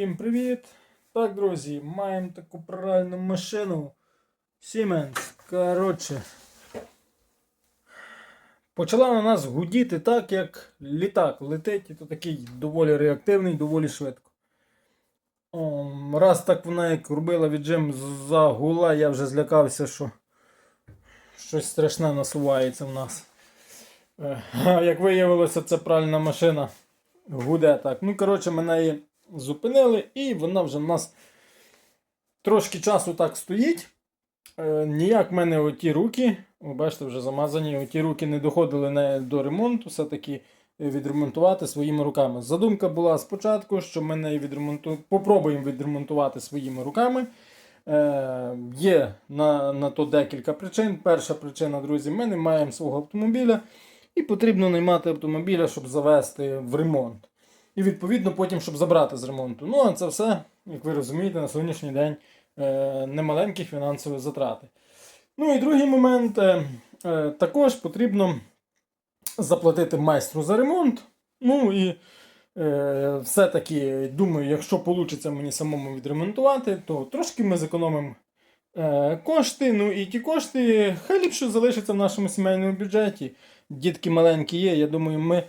Всім привіт! Так, друзі, маємо таку пральну машину Siemens. Коротше. Почала на нас гудіти так, як літак летить, і то такий доволі реактивний, доволі швидко. О, раз так вона як робила віджим загула, я вже злякався, що щось страшне насувається в нас. Е, як виявилося, це пральна машина гуде так. Ну, коротше, мене її зупинили, і вона вже в нас трошки часу так стоїть. Е, ніяк в мене оті руки, ви бачите, вже замазані, оті руки не доходили не до ремонту, все-таки відремонтувати своїми руками. Задумка була спочатку, що ми неї відремонту... попробуємо відремонтувати своїми руками. Е, є на, на то декілька причин. Перша причина, друзі, ми не маємо свого автомобіля, і потрібно наймати автомобіля, щоб завести в ремонт. І відповідно потім, щоб забрати з ремонту. Ну, а це все, як ви розумієте, на сьогоднішній день е, немаленькі фінансові затрати. Ну і другий момент, е, е, також потрібно заплатити майстру за ремонт. Ну і все-таки думаю, якщо вийде мені самому відремонтувати, то трошки ми зекономимо кошти. Ну і ті кошти хай ліпше залишаться в нашому сімейному бюджеті. Дітки маленькі є, я думаю, ми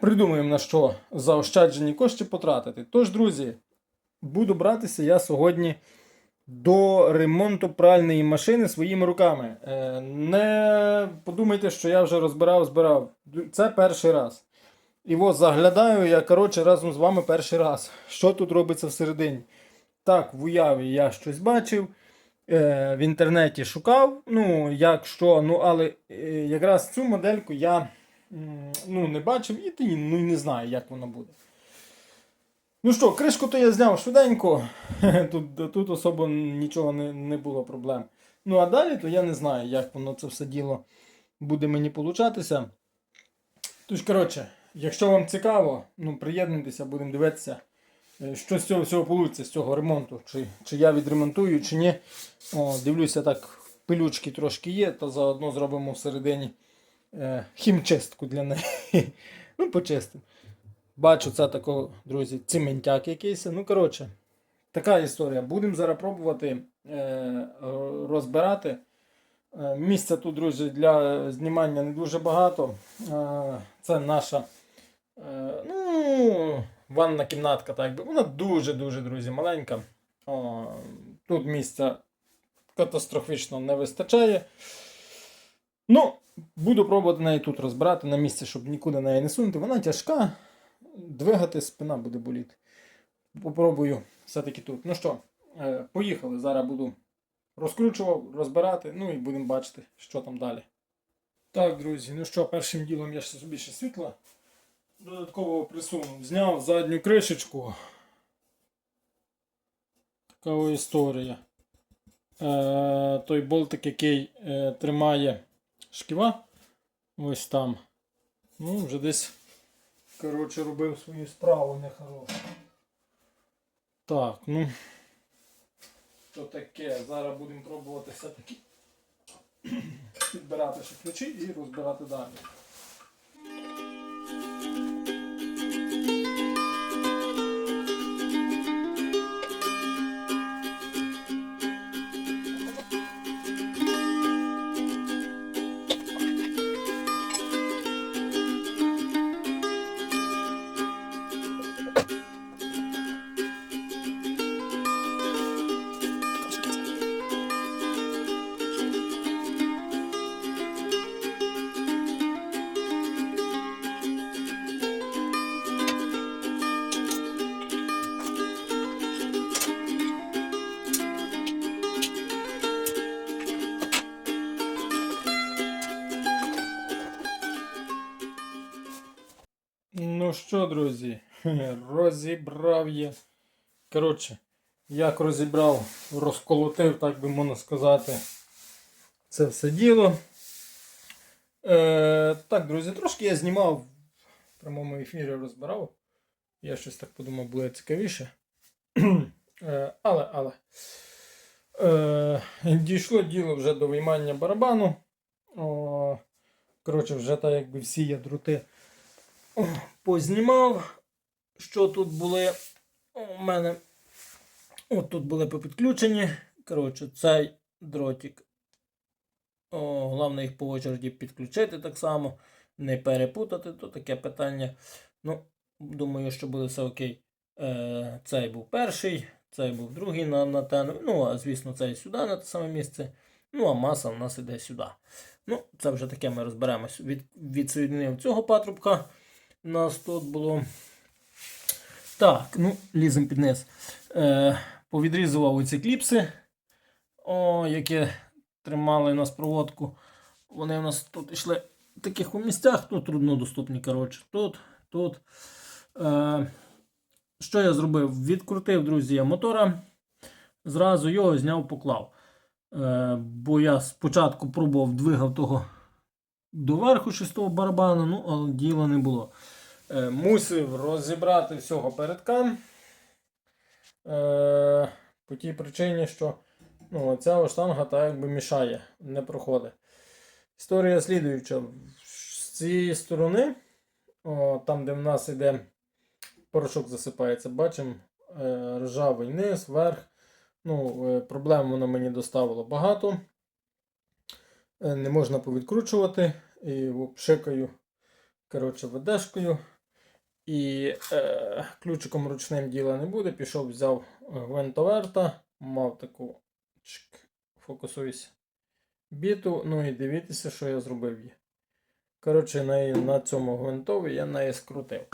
придумаємо на що заощаджені кошти потратити. Тож, друзі, буду братися я сьогодні до ремонту пральної машини своїми руками. Е, не подумайте, що я вже розбирав, збирав. Це перший раз. І от заглядаю я, коротше, разом з вами перший раз. Що тут робиться всередині? Так, в уяві я щось бачив. Е, в інтернеті шукав, ну, як ну, але е, якраз цю модельку я ну, не бачив і ти, ну, не знаю, як воно буде. Ну що, кришку то я зняв швиденько. Тут, тут особо нічого не, не було проблем. Ну, а далі то я не знаю, як воно це все діло буде мені получатися. Тож, коротше, якщо вам цікаво, ну, приєднуйтеся, будемо дивитися. Е, Що з цього всього вийде, з цього ремонту, чи, чи я відремонтую, чи ні. О, дивлюся, так, пилючки трошки є, то заодно зробимо всередині е, хімчистку для неї. ну, почистимо. Бачу, це такого, друзі, цементяк якийсь. Ну, коротше, така історія. Будемо зараз пробувати е, розбирати. Е, місця тут, друзі, для знімання не дуже багато. Е, це наша. Е, ну, ванна кімнатка, так би. Вона дуже-дуже, друзі, маленька. О, тут місця катастрофічно не вистачає. Ну, буду пробувати неї тут розбирати на місці, щоб нікуди неї не сунути. Вона тяжка. Двигати спина буде боліти. Попробую все-таки тут. Ну що, е, поїхали. Зараз буду розкручував, розбирати, ну і будемо бачити, що там далі. Так, друзі, ну що, першим ділом я ще собі ще світла додатково присунув. Зняв задню кришечку. Така історія. Е, той болтик, який е, тримає шківа. Ось там. Ну, вже десь, коротше, робив свою справу нехорошу. Так, ну. То таке. Зараз будемо пробувати все-таки підбирати ще ключі і розбирати далі. Що, друзі, розібрав я. Коротше, як розібрав, розколотив, так би можна сказати, це все діло. Е, так, друзі, трошки я знімав в прямому ефірі розбирав. Я щось так подумав, буде цікавіше. е, але, але. Е, дійшло діло вже до виймання барабану. О, коротше, вже так якби всі я познімав, що тут були. У мене от тут були по підключенні. Коротше, цей дротик. О, головне їх по очереді підключити так само, не перепутати, то таке питання. Ну, думаю, що буде все окей. Е, цей був перший, цей був другий на, те. Ну, а звісно, цей сюди на те саме місце. Ну, а маса в нас іде сюди. Ну, це вже таке ми розберемось. Від, відсоєднив цього патрубка. У нас тут було. Так, ну, лізем під низ. Е, повідрізував оці кліпси, о, які тримали нас проводку. Вони у нас тут йшли в таких у місцях, тут труднодоступні. Коротше. Тут, тут. Е, що я зробив? Відкрутив, друзі, я мотора. Зразу його зняв, поклав. Е, бо я спочатку пробував двигав того доверху шестого барабану, ну, але діла не було. Е, мусив розібрати всього передка. Е, по тій причині, що ну, ця штанга так якби мішає, не проходить. Історія слідуюча. З цієї сторони, о, там, де в нас іде порошок засипається, бачимо е, ржавий низ, верх. Ну, е, проблем воно мені доставило багато. Е, не можна повідкручувати. І пшикаю коротше, ведешкою. І е, ключиком ручним діла не буде. Пішов, взяв гвинтоверта, мав таку чик, фокусуюсь, біту. Ну і дивіться, що я зробив її. Коротше, на, на цьому гвинтові я неї скрутив.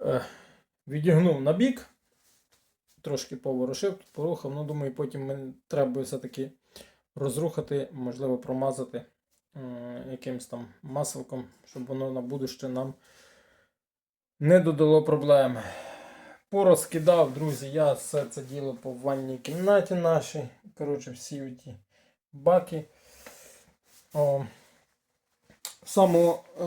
Е, відігнув на бік, трошки поворушив, порухав. Ну, думаю, потім мені треба все-таки розрухати, можливо, промазати якимось там маселком, щоб воно на будуще нам не додало проблем. Порозкидав, друзі, я все це діло по ванній кімнаті нашій. Коротше, всі ті баки. О, Саме е,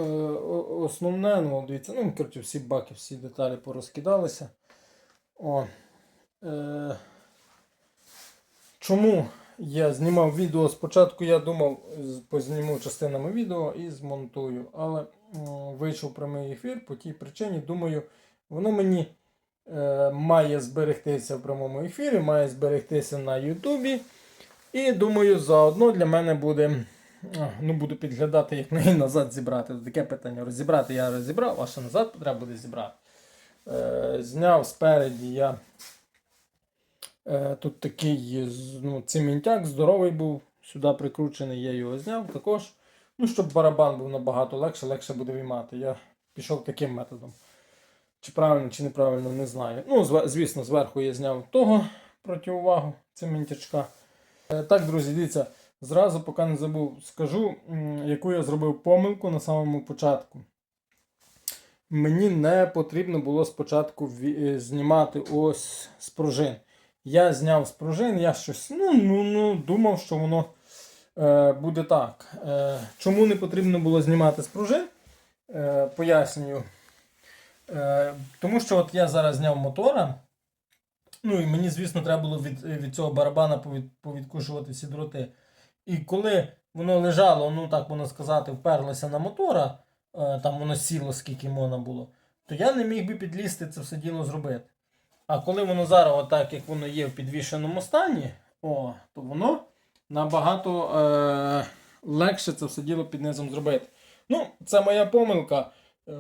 основне, ну, дивіться, ну, коротше, всі баки, всі деталі порозкидалися. О, е, чому я знімав відео? Спочатку я думав, позніму частинами відео і змонтую. Але вийшов прямий ефір по тій причині, думаю, воно мені е, має зберегтися в прямому ефірі, має зберегтися на Ютубі. І думаю, заодно для мене буде. Ну, буду підглядати, як неї назад зібрати. Таке питання. Розібрати я розібрав, а ще назад треба буде зібрати. Е, зняв спереді я. Е, тут такий ну, цементяк здоровий був, сюди прикручений, я його зняв також. Ну, щоб барабан був набагато легше, легше буде виймати. Я пішов таким методом. Чи правильно, чи неправильно, не знаю. Ну, звісно, зверху я зняв того протиувагу цементячка. Е, Так, друзі, дивіться, зразу, поки не забув, скажу, яку я зробив помилку на самому початку. Мені не потрібно було спочатку е, знімати ось з пружин. Я зняв з пружин, я щось ну, ну, ну, думав, що воно е, буде так. Е, чому не потрібно було знімати з пружин? Е, пояснюю. Е, тому що от я зараз зняв мотора. Ну і мені, звісно, треба було від, від цього барабана повід, повідкушувати всі дроти. І коли воно лежало, ну так можна сказати, вперлося на мотора, е, там воно сіло, скільки можна було, то я не міг би підлізти це все діло зробити. А коли воно зараз, отак, як воно є в підвішеному стані, о, то воно набагато е, легше це все діло під низом зробити. Ну, це моя помилка. Е,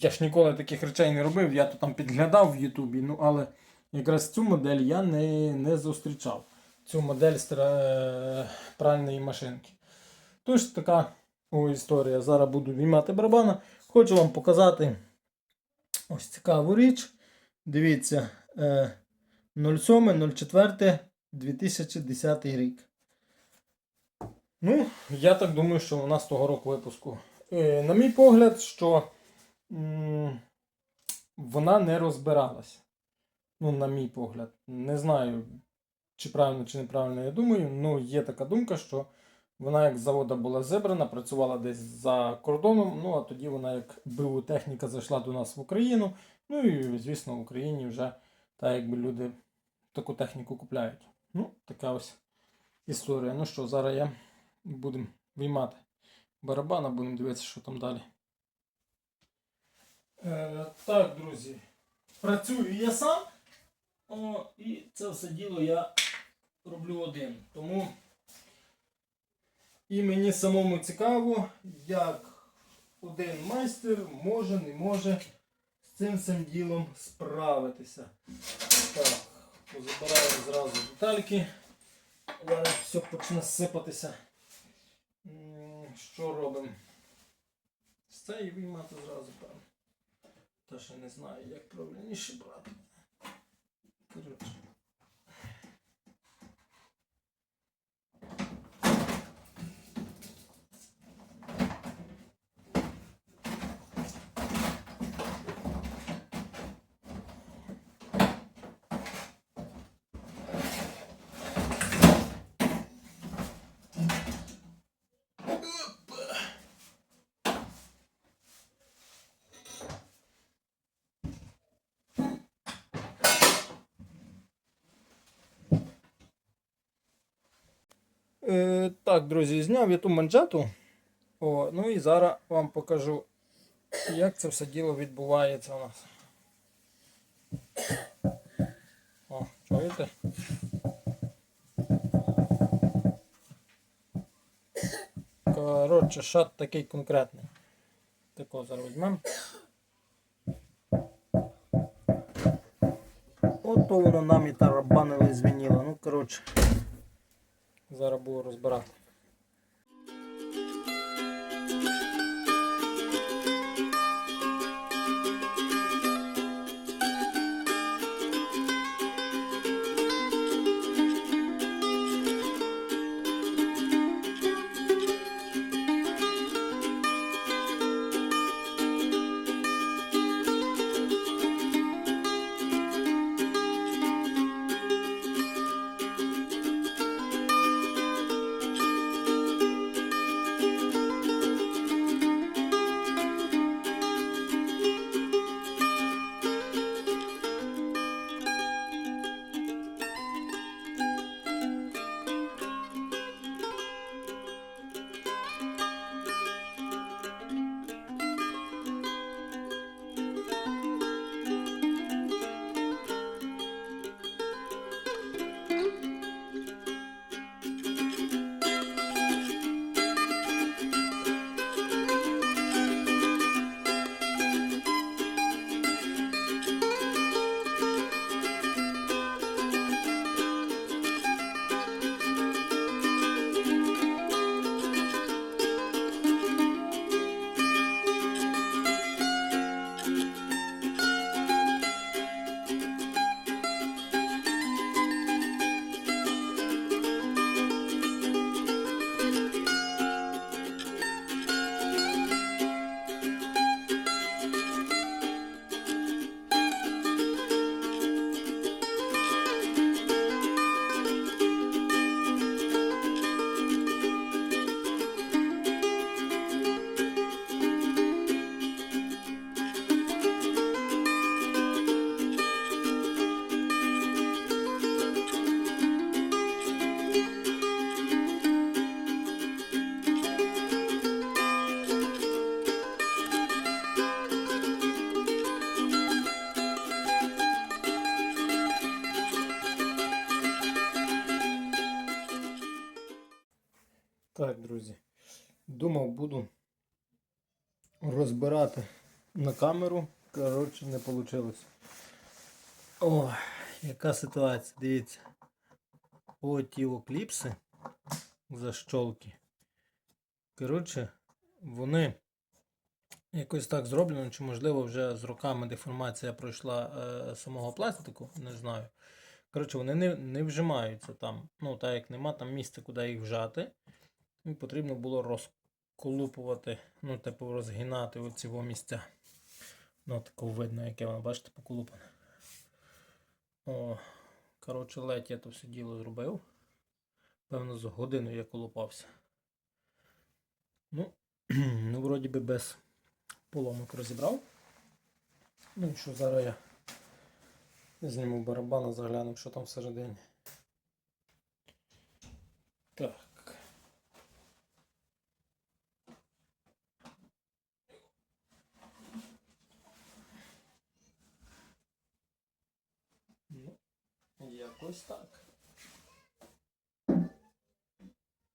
я ж ніколи таких речей не робив, я то там підглядав в Ютубі, ну але якраз цю модель я не, не зустрічав. Цю модель е, пральної машинки. Тож така о, історія. Зараз буду віймати барабана. Хочу вам показати ось цікаву річ. Дивіться, е, 07.04.2010 рік. Ну, я так думаю, що вона з того року випуску. Е, на мій погляд, що вона не розбиралась. Ну, на мій погляд. Не знаю, чи правильно, чи неправильно я думаю. Ну, є така думка, що вона як з завода була зібрана, працювала десь за кордоном. Ну, а тоді вона, як БУ техніка, зайшла до нас в Україну. Ну і, звісно, в Україні вже так якби люди таку техніку купляють. Ну, така ось історія. Ну що, зараз я будемо виймати барабана, будемо дивитися, що там далі. Е, так, друзі. працюю я сам. О, і це все діло я роблю один. Тому і мені самому цікаво, як один майстер може, не може з цим всім ділом справитися. Так, позабираю зразу детальки. Зараз все почне сипатися. Що робимо? З цієї виймати зразу, певно. Та ще не знаю, як правильніше брати. Коротше. Е, так, друзі, зняв я ту манжету. О, ну і зараз вам покажу, як це все діло відбувається у нас. О, чуєте? Коротше, шат такий конкретний. Такого зараз візьмемо. Ото воно нам і тарабанило і звеніло. Ну, коротше. Зараз буду розбирати. Думав, буду розбирати на камеру. Коротше, не вийшло. О, яка ситуація, дивіться. О, тіло кліпси защолки. Коротше, вони якось так зроблено, чи можливо вже з роками деформація пройшла е, самого пластику, не знаю. Коротше, вони не, не вжимаються там. Ну, так як нема там місця, куди їх вжати. І потрібно було розколупувати, ну, типу, розгинати оці во місця. Ну, тако видно, яке воно, бачите, поколупане. О, коротше, ледь я то все діло зробив. Певно, з годину я колупався. Ну, ну, вроді би без поломок розібрав. Ну що зараз я зніму барабана, загляну, що там всередині. Так. Якось так.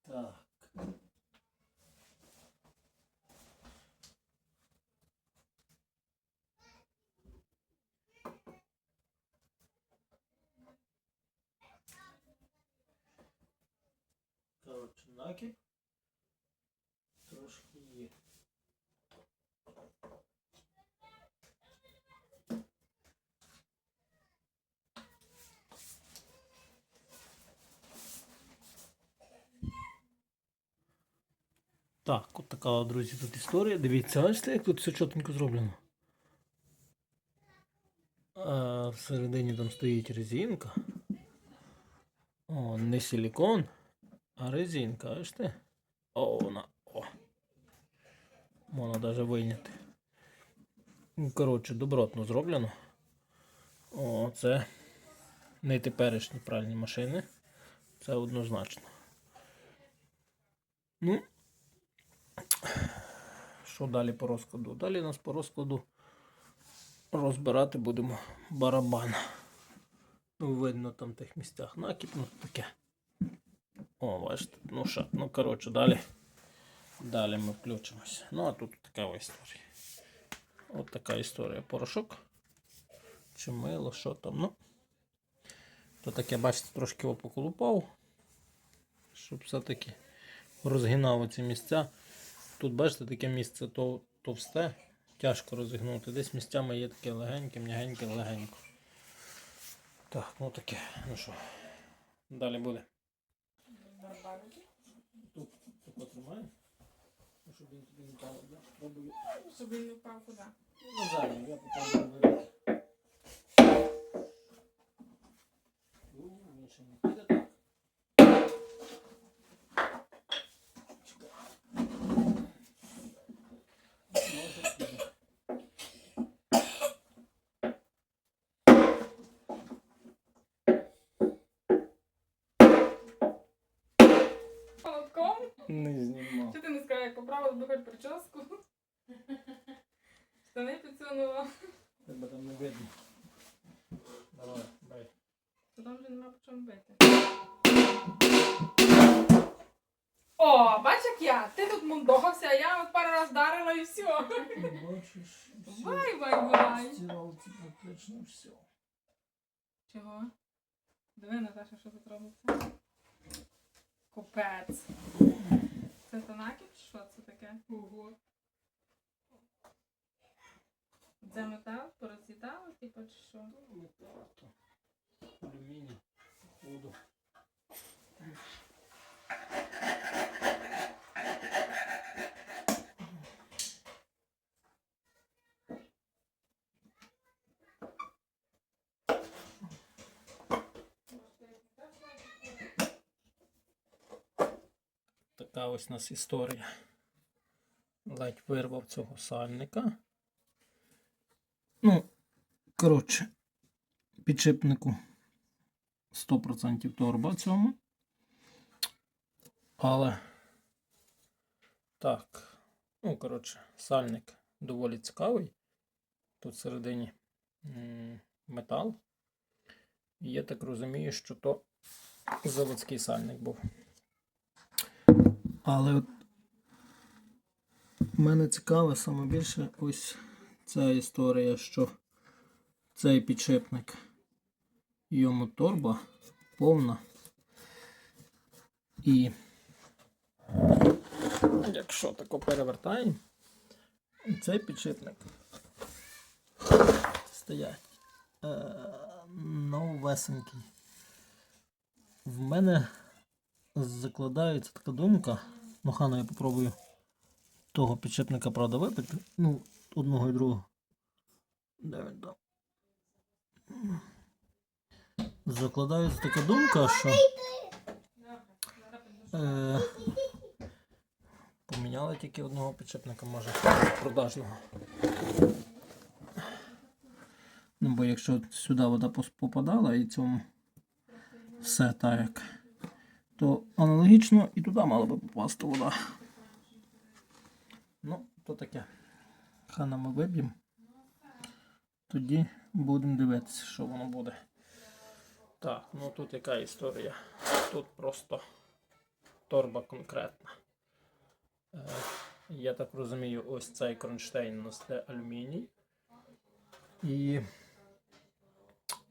Так. Коротше, накіп. Трошки є. Так, от така, друзі, тут історія. Дивіться, бачите, як тут все чотенько зроблено. А всередині там стоїть резинка. О, не силікон, а резинка, бачите? О, вона. О. Можна навіть вийняти. Ну, Коротше, добротно зроблено. О, це не теперішні пральні машини. Це однозначно. Ну, що далі по розкладу? Далі нас по розкладу розбирати будемо барабан. Ну, видно там в тих місцях накіп, ну таке. О, бачите, ну що, ну коротше, далі. Далі ми включимося. Ну, а тут така історія. От така історія. Порошок. Чи мило, що там, ну. То таке, бачите, трошки його поколупав. Щоб все-таки розгинав оці місця. Тут, бачите, таке місце то, товсте, тяжко розігнути. Десь місцями є таке легеньке, м'ягеньке, легенько. Так, ну таке. Ну що, далі буде. Тут тако тримаємо. Ну, Щоб він тобі не пав. Я спробую. Щоб він не впав куди. Ну, зараз, я попробую практично все. Чого? Диви, Наташа, що тут робиться? Купець. Це танаків? чи Що це таке? Ого. Це метал пороз'їдало, типу, чи що? Метал, то алюміній, походу. Така ось у нас історія. Ледь вирвав цього сальника. Ну, коротше, підшипнику 100% торба цьому. Але так, ну, коротше, сальник доволі цікавий. Тут всередині метал. І я так розумію, що то заводський сальник був. Але от мене цікаве саме більше ось ця історія, що цей підшипник йому торба повна. І якщо тако перевертаємо, цей підшипник стоять е, новесенький. В мене закладається така думка. Ну, хано я попробую того підшипника, правда, випити. Ну, одного і другого. Де він там? Закладається така думка, що е, поміняли тільки одного підшипника, може, продажного. Ну, бо якщо сюди вода попадала і цьому все так то аналогічно і туди мала би попасти вода. Ну, то таке. Хана ми виб'ємо. Тоді будемо дивитися, що воно буде. Так, ну тут яка історія? Тут просто торба конкретна. Е, я так розумію, ось цей кронштейн носте алюміній. І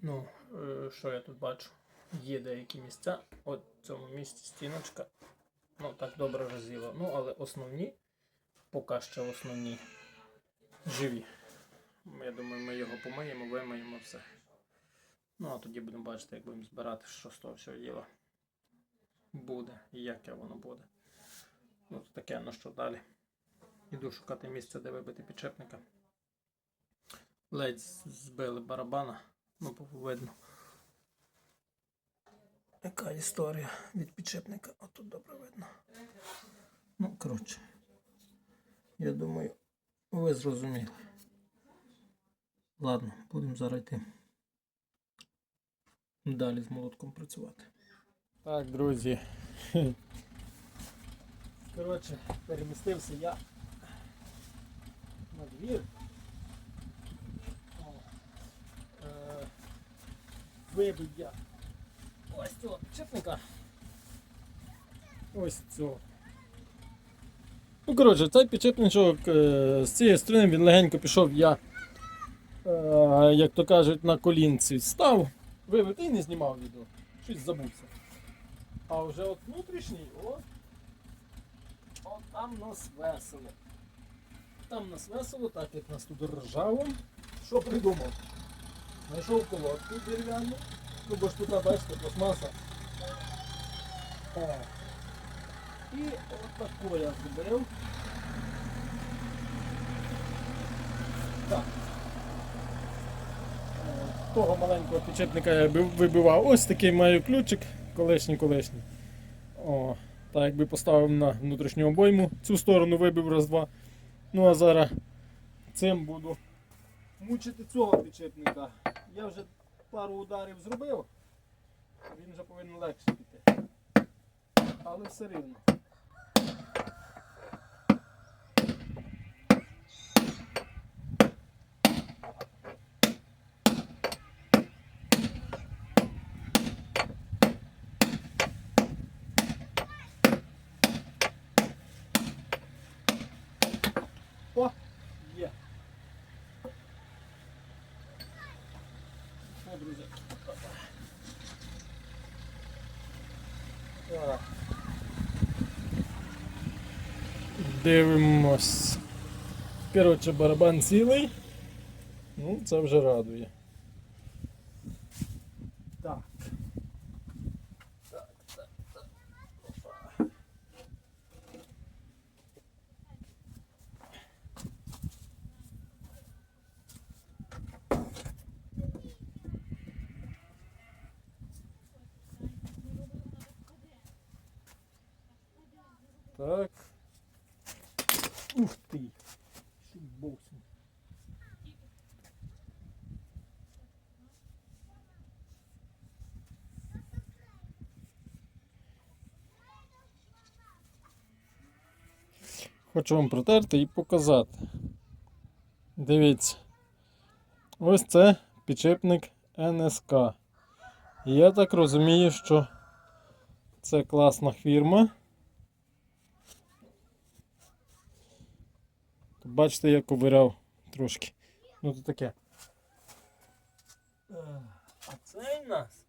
ну, е, що я тут бачу? Є деякі місця. От в цьому місці стіночка. Ну, так добре розіла. Ну, але основні, поки що основні живі. Я думаю, ми його помиємо, вимиємо все. Ну, а тоді будемо бачити, як будемо збирати, що з того всього діла буде і яке воно буде. Ну, то таке, ну що далі. Іду шукати місце, де вибити підшипника. Ледь збили барабана, ну, видно. Яка історія від підшипника? Отут добре видно. Ну, коротше. Я думаю, ви зрозуміли. Ладно, будемо зараз йти. Далі з молотком працювати. Так, друзі. Коротше, перемістився я на двір. Е, Вибив я ось цього підшипника. Ось цього. Ну, коротше, цей підшипничок е, з цієї сторони він легенько пішов я, е, як то кажуть, на колінці став, вибив і не знімав відео. Щось забувся. А вже от внутрішній, о, от там нас весело. Там нас весело, так як нас тут ржаво. Що придумав? Знайшов колодку дерев'яну. Ну бо ж тут, бачите, пластмаса. О. І от таку я зробив. Так. Е, Того маленького підчепника я вибивав. Ось такий маю ключик, колишній колишній. О, так якби поставив на внутрішню обойму. Цю сторону вибив раз-два. Ну а зараз цим буду мучити цього підшипника. Я вже пару ударів зробив, він вже повинен легше піти. Але все рівно. О, є. О, друзі. Так. Дивимось. Коротше, барабан цілий. Ну, це вже радує. Так. Так, так, так. Опа. Так. Ух ти. Боксин. Хочу вам протерти і показати. Дивіться. Ось це підшипник НСК. Я так розумію, що це класна фірма. Бачите, я ковиряв трошки. Ну то таке. Е, А цей в нас.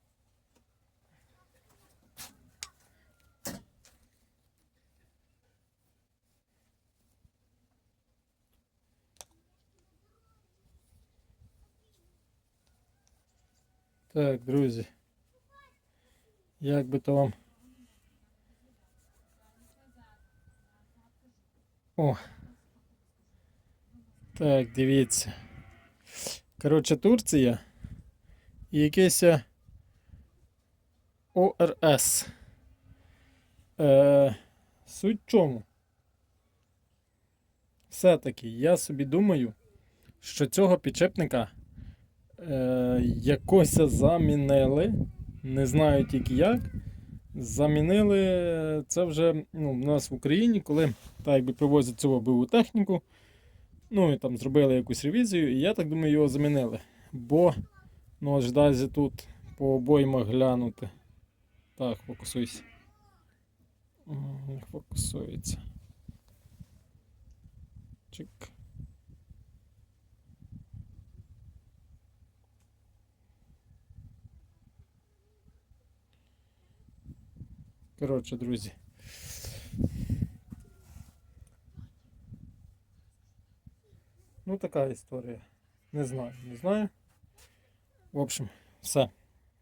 Так, друзі. Як би то вам. О. Так, дивіться. Коротше, Турція і якийсь е, ОРС. Е, суть чому? Все-таки я собі думаю, що цього підшипника е, якось замінили. Не знаю тільки як. Замінили це вже ну, у нас в Україні, коли так якби привозять цього БУ техніку. Ну і там зробили якусь ревізію, і я так думаю, його замінили. Бо ну, аж дазі тут по обоймах глянути. Так, фокусуйся. Фокусується. Чик. Коротше, друзі. Ну, така історія. Не знаю, не знаю. В общем, все.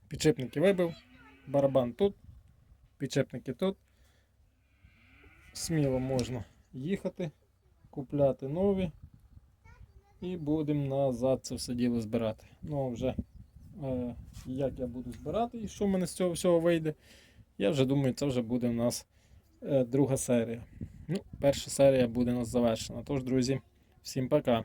Підшипники вибив, барабан тут, підшипники тут. Сміло можна їхати, купляти нові. І будемо назад це все діло збирати. Ну, вже е, як я буду збирати і що в мене з цього всього вийде, я вже думаю, це вже буде у нас е, друга серія. Ну, перша серія буде у нас завершена. Тож, друзі, всім пока.